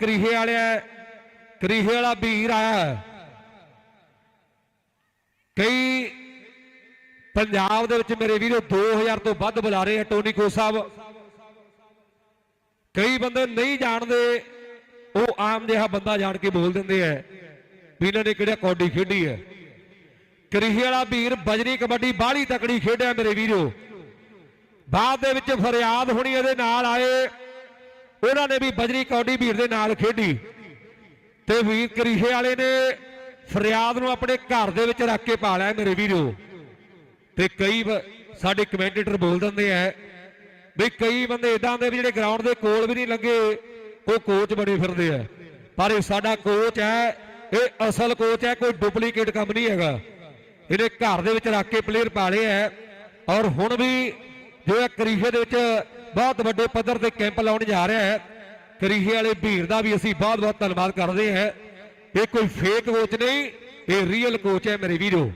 ਕਰੀਹੇ ਵਾਲਿਆ ਕਰੀਹੇ ਵਾਲਾ ਵੀਰ ਆਇਆ ਕਈ ਪੰਜਾਬ ਦੇ ਵਿੱਚ ਮੇਰੇ ਵੀਰੋ 2000 ਤੋਂ ਵੱਧ ਬੁਲਾਰੇ ਆ, ਟੋਨੀ ਕੋ ਸਾਹਿਬ। ਕਈ ਬੰਦੇ ਨਹੀਂ ਜਾਣਦੇ, ਉਹ ਆਮ ਜਿਹਾ ਬੰਦਾ ਜਾਣ ਕੇ ਬੋਲ ਦਿੰਦੇ ਆ ਵੀ ਇਹਨਾਂ ਨੇ ਕਿਹੜਾ ਕੌਡੀ ਖੇਡੀ ਹੈ ਕਰੀਹੇ ਵਾਲਾ ਵੀਰ ਬਜਰੀ ਕਬੱਡੀ ਬਾਹਲੀ ਤਕੜੀ ਖੇਡਿਆ ਮੇਰੇ ਵੀਰੋ। ਬਾਅਦ ਦੇ ਵਿੱਚ ਫਰਿਆਦ ਹੋਣੀ ਇਹਦੇ ਨਾਲ ਆਏ। ਉਹਨਾਂ ਨੇ ਵੀ ਬਜਰੀ ਕੌਡੀ ਵੀਰ ਦੇ ਨਾਲ ਖੇਡੀ ਤੇ ਵੀਰ ਕਰੀਹੇ ਵਾਲੇ ਨੇ ਫਰਿਆਦ ਨੂੰ ਆਪਣੇ ਘਰ ਦੇ ਵਿੱਚ ਰੱਖ ਕੇ ਪਾ ਲਿਆ ਮੇਰੇ ਵੀਰੋ। ਤੇ ਕਈ ਸਾਡੇ ਕਮੈਂਟੇਟਰ ਬੋਲ ਦਿੰਦੇ ਆ ਵੀ ਕਈ ਬੰਦੇ ਇਦਾਂ ਦੇ ਵੀ ਜਿਹੜੇ ਗਰਾਊਂਡ ਦੇ ਕੋਲ ਵੀ ਨਹੀਂ ਲੱਗੇ, ਉਹ ਕੋਚ ਬਣੇ ਫਿਰਦੇ ਆ। ਪਰ ਇਹ ਸਾਡਾ ਕੋਚ ਹੈ, ਇਹ ਅਸਲ ਕੋਚ ਹੈ, ਕੋਈ ਡੁਪਲੀਕੇਟ ਕੰਮ ਨਹੀਂ ਹੈਗਾ। ਇਹਨੇ ਘਰ ਦੇ ਵਿੱਚ ਰੱਖ ਕੇ ਪਲੇਅਰ ਪਾਲੇ ਆ। ਔਰ ਹੁਣ ਵੀ ਜੋ ਇਹ ਕਰੀਹੇ ਦੇ ਵਿੱਚ ਬਹੁਤ ਵੱਡੇ ਪੱਧਰ ਤੇ ਕੈਂਪ ਲਾਉਣ ਜਾ ਰਿਹਾ ਹੈ। ਕਰੀਹੇ ਵਾਲੇ ਵੀਰ ਦਾ ਵੀ ਅਸੀਂ ਬਹੁਤ ਬਹੁਤ ਧੰਨਵਾਦ ਕਰਦੇ ਹਾਂ। ਇਹ ਕੋਈ ਫੇਕ ਕੋਚ ਨਹੀਂ, ਇਹ ਰੀਅਲ ਕੋਚ ਹੈ ਮੇਰੇ ਵੀਰੋ।